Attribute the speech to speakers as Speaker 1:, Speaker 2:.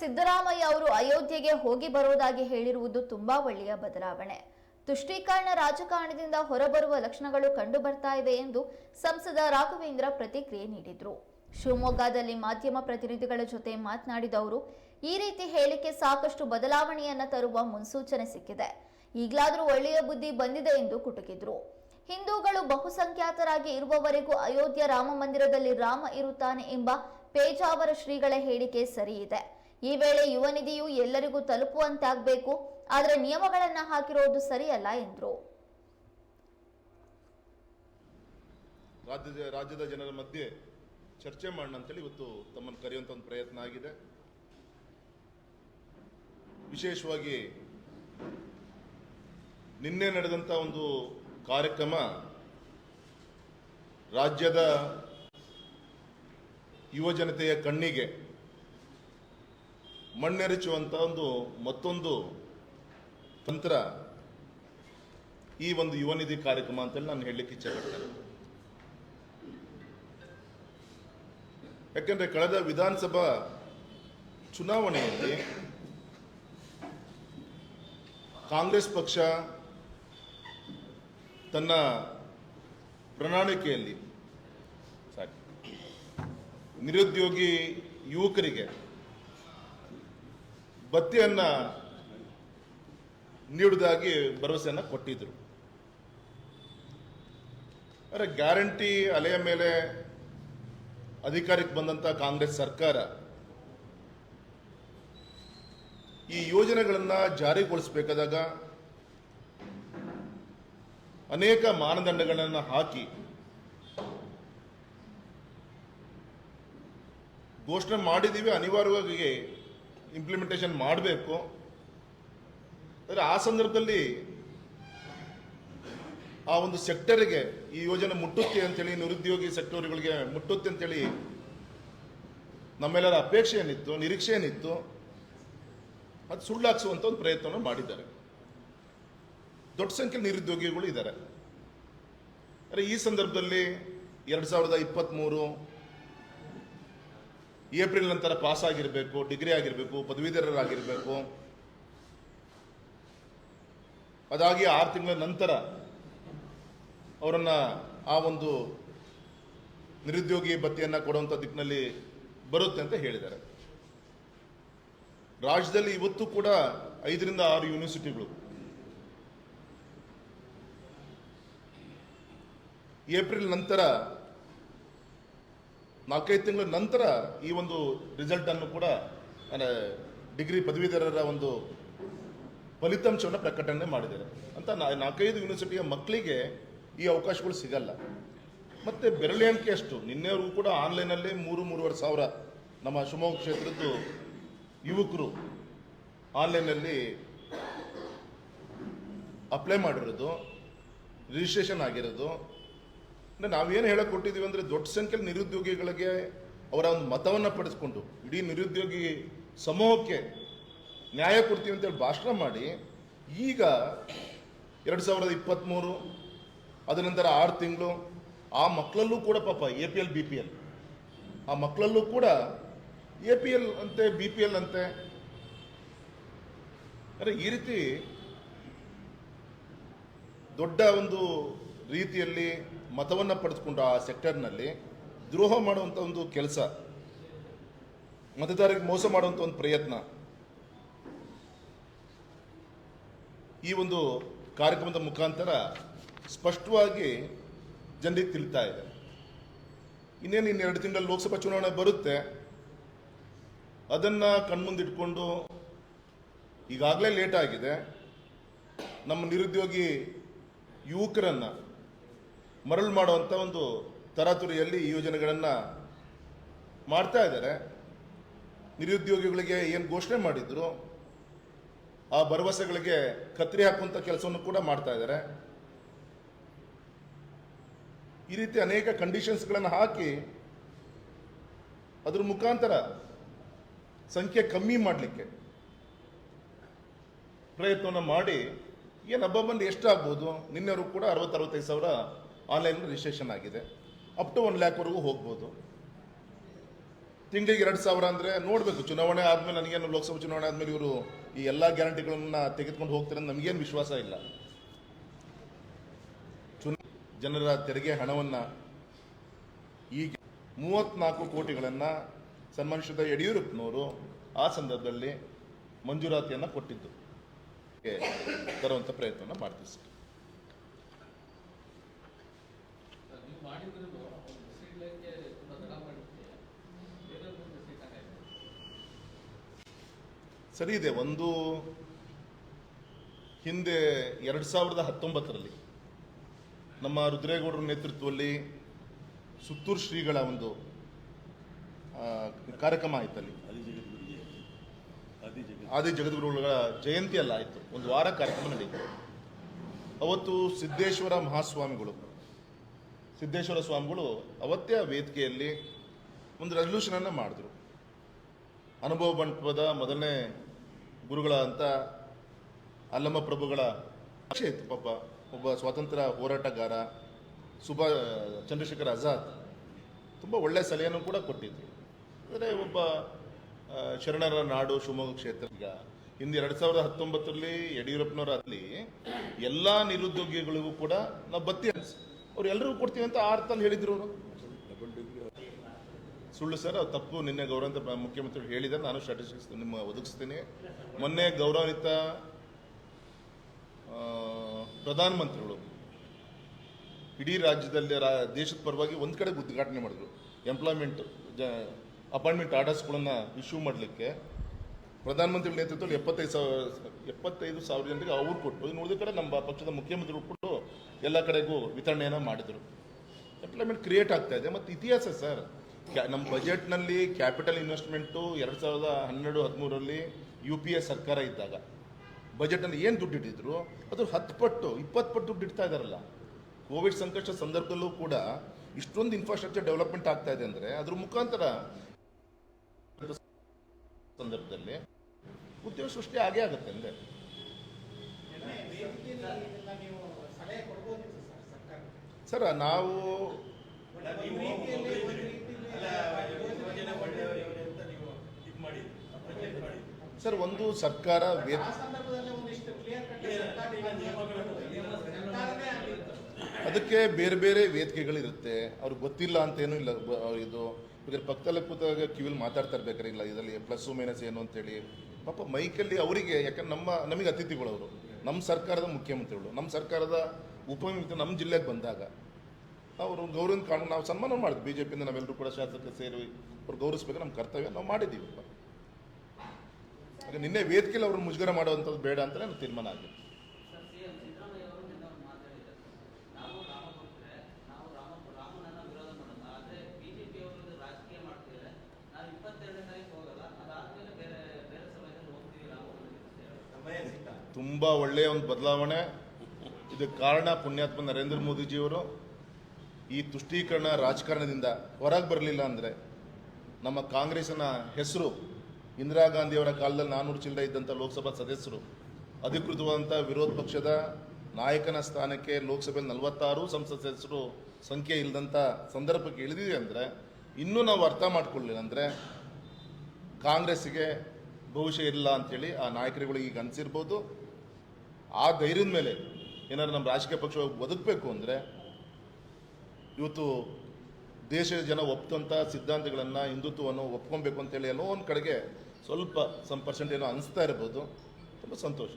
Speaker 1: ಸಿದ್ದರಾಮಯ್ಯ ಅವರು ಅಯೋಧ್ಯೆಗೆ ಹೋಗಿ ಬರೋದಾಗಿ ಹೇಳಿರುವುದು ತುಂಬಾ ಒಳ್ಳೆಯ ಬದಲಾವಣೆ. ತುಷ್ಟೀಕರಣ ರಾಜಕಾರಣದಿಂದ ಹೊರಬರುವ ಲಕ್ಷಣಗಳು ಕಂಡು ಬರ್ತಾ ಇವೆ ಎಂದು ಸಂಸದ ರಾಘವೇಂದ್ರ ಪ್ರತಿಕ್ರಿಯೆ ನೀಡಿದ್ರು. ಶಿವಮೊಗ್ಗದಲ್ಲಿ ಮಾಧ್ಯಮ ಪ್ರತಿನಿಧಿಗಳ ಜೊತೆ ಮಾತನಾಡಿದ ಅವರು, ಈ ರೀತಿ ಹೇಳಿಕೆ ಸಾಕಷ್ಟು ಬದಲಾವಣೆಯನ್ನ ತರುವ ಮುನ್ಸೂಚನೆ ಸಿಕ್ಕಿದೆ. ಈಗಲಾದರೂ ಒಳ್ಳೆಯ ಬುದ್ಧಿ ಬಂದಿದೆ ಎಂದು ಕುಟುಕಿದ್ರು. ಹಿಂದೂಗಳು ಬಹುಸಂಖ್ಯಾತರಾಗಿ ಇರುವವರೆಗೂ ಅಯೋಧ್ಯ ರಾಮ ಮಂದಿರದಲ್ಲಿ ರಾಮ ಇರುತ್ತಾನೆ ಎಂಬ ಪೇಜಾವರ ಶ್ರೀಗಳ ಹೇಳಿಕೆ ಸರಿಯಿದೆ. ಈ ವೇಳೆ ಯುವ ನಿಧಿಯು ಎಲ್ಲರಿಗೂ ತಲುಪುವಂತಾಗಬೇಕು, ಆದರೆ ನಿಯಮಗಳನ್ನು ಹಾಕಿರೋದು ಸರಿಯಲ್ಲ ಎಂದರು.
Speaker 2: ರಾಜ್ಯದ ರಾಜ್ಯದ ಜನರ ಮಧ್ಯೆ ಚರ್ಚೆ ಮಾಡೋಣ ಅಂತೇಳಿ ಇವತ್ತು ತಮ್ಮನ್ನು ಕರೆಯುವಂಥ ಒಂದು ಪ್ರಯತ್ನ ಆಗಿದೆ. ವಿಶೇಷವಾಗಿ ನಿನ್ನೆ ನಡೆದಂಥ ಒಂದು ಕಾರ್ಯಕ್ರಮ ರಾಜ್ಯದ ಯುವ ಜನತೆಯ ಕಣ್ಣಿಗೆ ಮಣ್ಣೆರಚುವಂಥ ಒಂದು ಮತ್ತೊಂದು ತಂತ್ರ ಈ ಒಂದು ಯುವ ನಿಧಿ ಕಾರ್ಯಕ್ರಮ ಅಂತೇಳಿ ನಾನು ಹೇಳಲಿಕ್ಕೆ ಇಚ್ಛೆಪಡ್ತೇನೆ ಯಾಕೆಂದ್ರೆ ಕಳೆದ ವಿಧಾನಸಭಾ ಚುನಾವಣೆಯಲ್ಲಿ ಕಾಂಗ್ರೆಸ್ ಪಕ್ಷ ತನ್ನ ಪ್ರಣಾಳಿಕೆಯಲ್ಲಿ ನಿರುದ್ಯೋಗಿ ಯುವಕರಿಗೆ ಭತ್ಯೆಯನ್ನ ನೀಡುವುದಾಗಿ ಭರವಸೆಯನ್ನು ಕೊಟ್ಟಿದ್ರು. ಆದರೆ ಗ್ಯಾರಂಟಿ ಅಲೆಯ ಮೇಲೆ ಅಧಿಕಾರಕ್ಕೆ ಬಂದಂಥ ಕಾಂಗ್ರೆಸ್ ಸರ್ಕಾರ ಈ ಯೋಜನೆಗಳನ್ನು ಜಾರಿಗೊಳಿಸಬೇಕಾದಾಗ ಅನೇಕ ಮಾನದಂಡಗಳನ್ನು ಹಾಕಿ ಘೋಷಣೆ ಮಾಡಿದ್ದೀವಿ ಅನಿವಾರ್ಯವಾಗಿ ಇಂಪ್ಲಿಮೆಂಟೇಷನ್ ಮಾಡಬೇಕು. ಆದರೆ ಆ ಸಂದರ್ಭದಲ್ಲಿ ಆ ಒಂದು ಸೆಕ್ಟರ್ಗೆ ಈ ಯೋಜನೆ ಮುಟ್ಟುತ್ತೆ ಅಂತೇಳಿ, ನಿರುದ್ಯೋಗಿ ಸೆಕ್ಟರ್ಗಳಿಗೆ ಮುಟ್ಟುತ್ತೆ ಅಂತೇಳಿ ನಮ್ಮೆಲ್ಲರ ಅಪೇಕ್ಷೆ ಏನಿತ್ತು, ನಿರೀಕ್ಷೆ ಏನಿತ್ತು, ಅದು ಸುಳ್ಳಾಕ್ಸುವಂತ ಒಂದು ಪ್ರಯತ್ನವನ್ನು ಮಾಡಿದ್ದಾರೆ. ದೊಡ್ಡ ಸಂಖ್ಯೆ ನಿರುದ್ಯೋಗಿಗಳು ಇದ್ದಾರೆ. ಆದರೆ ಈ ಸಂದರ್ಭದಲ್ಲಿ ಎರಡು ಸಾವಿರದ ಇಪ್ಪತ್ತ್ಮೂರು ಏಪ್ರಿಲ್ ನಂತರ ಪಾಸ್ ಆಗಿರಬೇಕು, ಡಿಗ್ರಿ ಆಗಿರಬೇಕು, ಪದವೀಧರರಾಗಿರಬೇಕು. ಅದಾಗಿ ಆರು ತಿಂಗಳ ನಂತರ ಅವರನ್ನು ಆ ಒಂದು ನಿರುದ್ಯೋಗಿ ಭತ್ತೆಯನ್ನು ಕೊಡುವಂಥ ದಿಕ್ಕಿನಲ್ಲಿ ಬರುತ್ತೆ ಅಂತ ಹೇಳಿದ್ದಾರೆ. ರಾಜ್ಯದಲ್ಲಿ ಇವತ್ತು ಕೂಡ ಐದರಿಂದ ಆರು ಯೂನಿವರ್ಸಿಟಿಗಳು. ಏಪ್ರಿಲ್ ನಂತರ ನಾಲ್ಕೈದು ತಿಂಗಳ ನಂತರ ಈ ಒಂದು ರಿಸಲ್ಟನ್ನು ಕೂಡ ಡಿಗ್ರಿ ಪದವೀಧರರ ಒಂದು ಫಲಿತಾಂಶವನ್ನು ಪ್ರಕಟಣೆ ಮಾಡಿದ್ದಾರೆ. ಅಂತ ನಾಲ್ಕೈದು ಯೂನಿವರ್ಸಿಟಿಯ ಮಕ್ಕಳಿಗೆ ಈ ಅವಕಾಶಗಳು ಸಿಗಲ್ಲ. ಮತ್ತೆ ಬೆರಳೆ ಎಣಿಕೆ ಅಷ್ಟು. ನಿನ್ನೆವರೆಗೂ ಕೂಡ ಆನ್ಲೈನಲ್ಲಿ ಮೂರು, ಮೂರುವರೆ ಸಾವಿರ ನಮ್ಮ ಶಿವಮೊಗ್ಗ ಕ್ಷೇತ್ರದ್ದು ಯುವಕರು ಆನ್ಲೈನಲ್ಲಿ ಅಪ್ಲೈ ಮಾಡಿರೋದು ರಿಜಿಸ್ಟ್ರೇಷನ್ ಆಗಿರೋದು. ಅಂದ್ರೆ ನಾವೇನು ಹೇಳಕ್ಕೆ ಕೊಟ್ಟಿದ್ದೀವಿ ಅಂದರೆ ದೊಡ್ಡ ಸಂಖ್ಯೆಯಲ್ಲಿ ನಿರುದ್ಯೋಗಿಗಳಿಗೆ ಅವರ ಒಂದು ಮತವನ್ನು ಪಡಿಸ್ಕೊಂಡು, ಇಡೀ ನಿರುದ್ಯೋಗಿ ಸಮೂಹಕ್ಕೆ ನ್ಯಾಯ ಕೊಡ್ತೀವಿ ಅಂತೇಳಿ ಭಾಷಣ ಮಾಡಿ, ಈಗ ಎರಡು ಸಾವಿರದ ಇಪ್ಪತ್ತ್ಮೂರು ಅದ ನಂತರ ಆರು ತಿಂಗಳು, ಆ ಮಕ್ಕಳಲ್ಲೂ ಕೂಡ ಪಾಪ A P L, B P L. ಆ ಮಕ್ಕಳಲ್ಲೂ ಕೂಡ ಎ ಪಿ ಎಲ್ ಅಂತೆ, ಬಿ ಪಿ ಎಲ್ ಅಂತೆ. ಅಂದರೆ ಈ ರೀತಿ ದೊಡ್ಡ ಒಂದು ರೀತಿಯಲ್ಲಿ ಮತವನ್ನು ಪಡೆದುಕೊಂಡು ಆ ಸೆಕ್ಟರ್ನಲ್ಲಿ ದ್ರೋಹ ಮಾಡುವಂಥ ಒಂದು ಕೆಲಸ, ಮತದಾರರಿಗೆ ಮೋಸ ಮಾಡುವಂಥ ಒಂದು ಪ್ರಯತ್ನ. ಈ ಒಂದು ಕಾರ್ಯಕ್ರಮದ ಮುಖಾಂತರ ಸ್ಪಷ್ಟವಾಗಿ ಜನರಿಗೆ ತಿಳಿತಾ ಇದೆ. ಇನ್ನೇನು ಇನ್ನು ಎರಡು ತಿಂಗಳಲ್ಲಿ ಲೋಕಸಭಾ ಚುನಾವಣೆ ಬರುತ್ತೆ. ಅದನ್ನು ಕಣ್ಮುಂದಿಟ್ಕೊಂಡು ಈಗಾಗಲೇ ಲೇಟ್ ಆಗಿದೆ. ನಮ್ಮ ನಿರುದ್ಯೋಗಿ ಯುವಕರನ್ನ ಮರಳು ಮಾಡುವಂಥ ಒಂದು ತರಾತುರಿಯಲ್ಲಿ ಈ ಯೋಜನೆಗಳನ್ನು ಮಾಡ್ತಾ ಇದ್ದಾರೆ. ನಿರುದ್ಯೋಗಿಗಳಿಗೆ ಏನು ಘೋಷಣೆ ಮಾಡಿದ್ರು, ಆ ಭರವಸೆಗಳಿಗೆ ಕತ್ತರಿ ಹಾಕುವಂಥ ಕೆಲಸವನ್ನು ಕೂಡ ಮಾಡ್ತಾ ಇದ್ದಾರೆ. ಈ ರೀತಿ ಅನೇಕ ಕಂಡೀಷನ್ಸ್ಗಳನ್ನು ಹಾಕಿ ಅದ್ರ ಮುಖಾಂತರ ಸಂಖ್ಯೆ ಕಮ್ಮಿ ಮಾಡಲಿಕ್ಕೆ ಪ್ರಯತ್ನವನ್ನು ಮಾಡಿ, ಏನು ಹಬ್ಬ ಬಂದು ಎಷ್ಟಾಗ್ಬೋದು ನಿನ್ನೆವರೆಗೂ ಕೂಡ ಅರವತ್ತರವತ್ತೈದು ಸಾವಿರ ಆನ್ಲೈನ್ ರಿಜಿಸ್ಟ್ರೇಷನ್ ಆಗಿದೆ. ಅಪ್ ಟು ಒನ್ ಲ್ಯಾಕ್ವರೆಗೂ ಹೋಗ್ಬೋದು. ತಿಂಗಳಿಗೆ ಎರಡು ಸಾವಿರ ಅಂದರೆ ನೋಡಬೇಕು, ಚುನಾವಣೆ ಆದಮೇಲೆ ನನಗೇನು ಲೋಕಸಭಾ ಚುನಾವಣೆ ಆದಮೇಲೆ ಇವರು ಈ ಎಲ್ಲ ಗ್ಯಾರಂಟಿಗಳನ್ನ ತೆಗೆದುಕೊಂಡು ಹೋಗ್ತಾರೆ ಅಂತ ನಮಗೇನು ವಿಶ್ವಾಸ ಇಲ್ಲ. ಚುನ ಜನರ ತೆರಿಗೆ ಹಣವನ್ನು ಈಗ ಮೂವತ್ನಾಲ್ಕು ಕೋಟಿಗಳನ್ನು ಸನ್ಮಾನಿಸಿದ ಯಡಿಯೂರಪ್ಪನವರು ಆ ಸಂದರ್ಭದಲ್ಲಿ ಮಂಜೂರಾತಿಯನ್ನು ಕೊಟ್ಟಿದ್ದು. ತರುವಂಥ ಪ್ರಯತ್ನವನ್ನು ಮಾಡ್ತೀವಿ ಸರ್, ಇದೆ ಒಂದು ಹಿಂದೆ ಎರಡು ಸಾವಿರದ ಹತ್ತೊಂಬತ್ತರಲ್ಲಿ ನಮ್ಮ ರುದ್ರೇಗೌಡರ ನೇತೃತ್ವದಲ್ಲಿ ಸುತ್ತೂರು ಶ್ರೀಗಳ ಒಂದು ಕಾರ್ಯಕ್ರಮ ಕಾರ್ಯಕ್ರಮ ಆಯ್ತಲ್ಲಿ. ಆದಿ ಜಗದ್ಗುರುಗಳ ಜಯಂತಿ ಅಲ್ಲ ಆಯಿತು. ಒಂದು ವಾರ ಕಾರ್ಯಕ್ರಮ ನಡೀತು ಅವತ್ತು ಸಿದ್ದೇಶ್ವರ ಮಹಾಸ್ವಾಮಿಗಳು ಸಿದ್ದೇಶ್ವರ ಸ್ವಾಮಿಗಳು ಅವತ್ತೇ ಆ ವೇದಿಕೆಯಲ್ಲಿ ಒಂದು ರೆಸಲ್ಯೂಷನ್ ಅನ್ನು ಮಾಡಿದ್ರು. ಅನುಭವ ಮಂಟಪದ ಮೊದಲನೇ ಗುರುಗಳ ಅಂತ ಅಲ್ಲಮ್ಮ ಪ್ರಭುಗಳ ಇತ್ತು ಪಾಪ. ಒಬ್ಬ ಸ್ವಾತಂತ್ರ್ಯ ಹೋರಾಟಗಾರ ಸುಭಾ, ಚಂದ್ರಶೇಖರ್ ಆಜಾದ್ ತುಂಬ ಒಳ್ಳೆಯ ಸಲಹೆಯನ್ನು ಕೂಡ ಕೊಟ್ಟಿದ್ರು. ಅಂದರೆ ಒಬ್ಬ ಶರಣರ ನಾಡು ಶಿವಮೊಗ್ಗ ಕ್ಷೇತ್ರ ಈಗ ಹಿಂದೆ ಎರಡು ಸಾವಿರದ ಹತ್ತೊಂಬತ್ತರಲ್ಲಿ ಯಡಿಯೂರಪ್ಪನವರಲ್ಲಿ ಎಲ್ಲ ನಿರುದ್ಯೋಗಿಗಳಿಗೂ ಕೂಡ ನಾವು ಬತ್ತಿ ಅವ್ರು ಎಲ್ಲರಿಗೂ ಕೊಡ್ತೀವಿ ಅಂತ ಆ ಅರ್ಥದಲ್ಲಿ ಹೇಳಿದ್ರು ಅವರು. ಸುಳ್ಳು ಸರ್ ತಪ್ಪು. ನಿನ್ನೆ ಗೌರವಂತ ಮುಖ್ಯಮಂತ್ರಿ ಹೇಳಿದ ನಾನು ಸ್ಟ್ಯಾಟಿಸ್ಟಿಕ್ಸ್ ನಿಮ್ಮ ಒದಗಿಸ್ತೀನಿ. ಮೊನ್ನೆ ಗೌರವಾನ್ವಿತ ಪ್ರಧಾನಮಂತ್ರಿಗಳು ಇಡೀ ರಾಜ್ಯದಲ್ಲಿ, ರಾ- ದೇಶದ ಪರವಾಗಿ ಒಂದು ಕಡೆ ಉದ್ಘಾಟನೆ ಮಾಡಿದ್ರು. ಎಂಪ್ಲಾಯ್ಮೆಂಟ್ ಜ ಅಪಾಯಿಂಟ್ಮೆಂಟ್ ಆರ್ಡರ್ಸ್ಗಳನ್ನು ಇಶ್ಯೂ ಮಾಡಲಿಕ್ಕೆ. ಪ್ರಧಾನಮಂತ್ರಿಗಳ ನೇತೃತ್ವದಲ್ಲಿ ಎಪ್ಪತ್ತೈದು ಸಾವಿರ ಎಪ್ಪತ್ತೈದು ಸಾವಿರ ಜನರಿಗೆ ಅವ್ರು ಕೊಟ್ಟು ಇನ್ನು ಉಳಿದ ಕಡೆ ನಮ್ಮ ಪಕ್ಷದ ಮುಖ್ಯಮಂತ್ರಿಗಳು ಕೊಟ್ಟು ಎಲ್ಲ ಕಡೆಗೂ ವಿತರಣೆಯನ್ನು ಮಾಡಿದರು ಎಂಪ್ಲಾಯ್ಮೆಂಟ್ ಕ್ರಿಯೇಟ್ ಆಗ್ತಾ ಇದೆ ಮತ್ತು ಇತಿಹಾಸ ಸರ್ ಕ್ಯಾ ನಮ್ಮ ಬಜೆಟ್ನಲ್ಲಿ ಕ್ಯಾಪಿಟಲ್ ಇನ್ವೆಸ್ಟ್ಮೆಂಟು ಎರಡು ಸಾವಿರದ ಹನ್ನೆರಡು ಹದಿಮೂರರಲ್ಲಿ ಯು ಪಿ ಎ ಸರ್ಕಾರ ಇದ್ದಾಗ ಬಜೆಟ್ನಲ್ಲಿ ಏನು ದುಡ್ಡು ಇಟ್ಟಿದ್ರು ಅದು ಹತ್ತು ಪಟ್ಟು ಇಪ್ಪತ್ತು ಪಟ್ಟು ದುಡ್ಡು ಇಡ್ತಾ ಇದ್ದಾರಲ್ಲ ಕೋವಿಡ್ ಸಂಕಷ್ಟ ಸಂದರ್ಭದಲ್ಲೂ ಕೂಡ ಇಷ್ಟೊಂದು ಇನ್ಫ್ರಾಸ್ಟ್ರಕ್ಚರ್ ಡೆವಲಪ್ಮೆಂಟ್ ಆಗ್ತಾ ಇದೆ ಅಂದರೆ ಅದ್ರ ಮುಖಾಂತರ ಸಂದರ್ಭದಲ್ಲಿ ಉದ್ಯೋಗ ಸೃಷ್ಟಿ ಆಗೇ ಆಗುತ್ತೆ ಅಂದರೆ ಸರ್, ನಾವು ಸರ್, ಒಂದು ಸರ್ಕಾರ ಅದಕ್ಕೆ ಬೇರೆ ಬೇರೆ ವೇದಿಕೆಗಳಿರುತ್ತೆ. ಅವ್ರಿಗೆ ಗೊತ್ತಿಲ್ಲ ಅಂತ ಏನೂ ಇಲ್ಲ ಇದು ಇದ್ರ ಪಕ್ಕದಲ್ಲಿ ಕೂತಾಗ ಕಿವಿಲಿ ಮಾತಾಡ್ತಾ ಇರ್ಬೇಕಾರೆ ಇಲ್ಲ. ಇದರಲ್ಲಿ ಪ್ಲಸ್ ಮೈನಸ್ ಏನು ಅಂತೇಳಿ. ಪಾಪ ಮೈಕಲ್ಲಿ ಅವರಿಗೆ, ಯಾಕಂದ್ರೆ ನಮ್ಮ ನಮಗೆ ಅತಿಥಿಗಳು ಅವರು ನಮ್ಮ ಸರ್ಕಾರದ ಮುಖ್ಯಮಂತ್ರಿಗಳು ನಮ್ಮ ಸರ್ಕಾರದ ಉಪಮುಖ್ಯಮಂತ್ರಿ ನಮ್ಮ ಜಿಲ್ಲೆಗೆ ಬಂದಾಗ ಅವರು ಗೌರವ ಕಾರಣ ನಾವು ಸನ್ಮಾನ ಮಾಡಿದ್ವಿ. ಬಿ ಜೆ ಪಿಯಿಂದ ನಾವೆಲ್ಲರೂ ಕೂಡ ಶಾಸಕರು ಸೇರಿ ಅವ್ರು ಗೌರವಿಸ್ಬೇಕು ನಮ್ಮ ಕರ್ತವ್ಯ. ನಾವು ಮಾಡಿದ್ದೀವಿ ಹಾಗೆ ನಿನ್ನೆ ವೇದಿಕೆಯಲ್ಲಿ ಅವ್ರನ್ನ ಮುಜುಗರ ಮಾಡುವಂಥದ್ದು ಬೇಡ ಅಂತಲೇ ನಾನು ತೀರ್ಮಾನ ಆಗಿದೆ
Speaker 3: ಸರ್ ಸಿಎಂ ಸಿದ್ದರಾಮಯ್ಯ ಅವರು ನಿನ್ನೆ ಒಂದು ಮಾತಾಡಿದ್ದಾರೆ ನಾವು ರಾಮ ಭಕ್ತರೆ ನಾವು ರಾಮ ರಾಮನನ್ನ ವಿರೋಧ ಮಾಡಲ್ಲ ಆದ್ರೆ ಬಿಜೆಪಿ ಅವರು ಇದು ರಾಜಕೀಯ ಮಾಡ್ತಿದ್ದಾರೆ ನಾವು ಇಪ್ಪತ್ತೆರಡನೇ ತಾರೀಕು ಹೋಗಲ್ಲ ಅದಾದ್ಮೇಲೆ ಬೇರೆ ಬೇರೆ ಸಮಯದಲ್ಲಿ ಹೋಗ್ತೀವಿ ರಾಮ ಅಂತ ಹೇಳಿ
Speaker 2: ತುಂಬ ಒಳ್ಳೆಯ ಒಂದು ಬದಲಾವಣೆ. ಇದಕ್ಕೆ ಕಾರಣ ಪುಣ್ಯಾತ್ಮ ನರೇಂದ್ರ ಮೋದಿಜಿಯವರು. ಈ ತುಷ್ಟೀಕರಣ ರಾಜಕಾರಣದಿಂದ ಹೊರಗೆ ಬರಲಿಲ್ಲ ಅಂದರೆ ನಮ್ಮ ಕಾಂಗ್ರೆಸ್ನ ಹೆಸರು ಇಂದಿರಾ ಗಾಂಧಿಯವರ ಕಾಲದಲ್ಲಿ ನಾನ್ನೂರು ಚಿಲ್ಲರೆ ಇದ್ದಂಥ ಲೋಕಸಭಾ ಸದಸ್ಯರು ಅಧಿಕೃತವಾದಂಥ ವಿರೋಧ ಪಕ್ಷದ ನಾಯಕನ ಸ್ಥಾನಕ್ಕೆ ಲೋಕಸಭೆಯಲ್ಲಿ ನಲವತ್ತಾರು ಸಂಸತ್ ಸದಸ್ಯರು ಸಂಖ್ಯೆ ಇಲ್ಲದಂಥ ಸಂದರ್ಭಕ್ಕೆ ಇಳಿದಿದೆ ಅಂದರೆ ಇನ್ನೂ ನಾವು ಅರ್ಥ ಮಾಡ್ಕೊಳ್ಳಿಲ್ಲ ಅಂದರೆ ಕಾಂಗ್ರೆಸ್ಸಿಗೆ ಭವಿಷ್ಯ ಇಲ್ಲ ಅಂಥೇಳಿ ಆ ನಾಯಕರುಗಳು ಈಗ ಅನಿಸಿರ್ಬೋದು. ಆ ಧೈರ್ಯದ ಮೇಲೆ ಏನಾದ್ರು ನಮ್ಮ ರಾಜಕೀಯ ಪಕ್ಷ ಬದುಕಬೇಕು ಅಂದರೆ ಇವತ್ತು ದೇಶದ ಜನ ಒಪ್ಪಂಥ ಸಿದ್ಧಾಂತಗಳನ್ನು, ಹಿಂದುತ್ವವನ್ನು ಒಪ್ಕೊಬೇಕು ಅಂತೇಳಿ ಎಲ್ಲೋ ಒಂದು ಕಡೆಗೆ ಸ್ವಲ್ಪ ಸಂಪರ್ಸೆಂಟ್ ಪರ್ಸೆಂಟ್ ಏನೋ ಅನಿಸ್ತಾ ಇರ್ಬೋದು. ತುಂಬ ಸಂತೋಷ.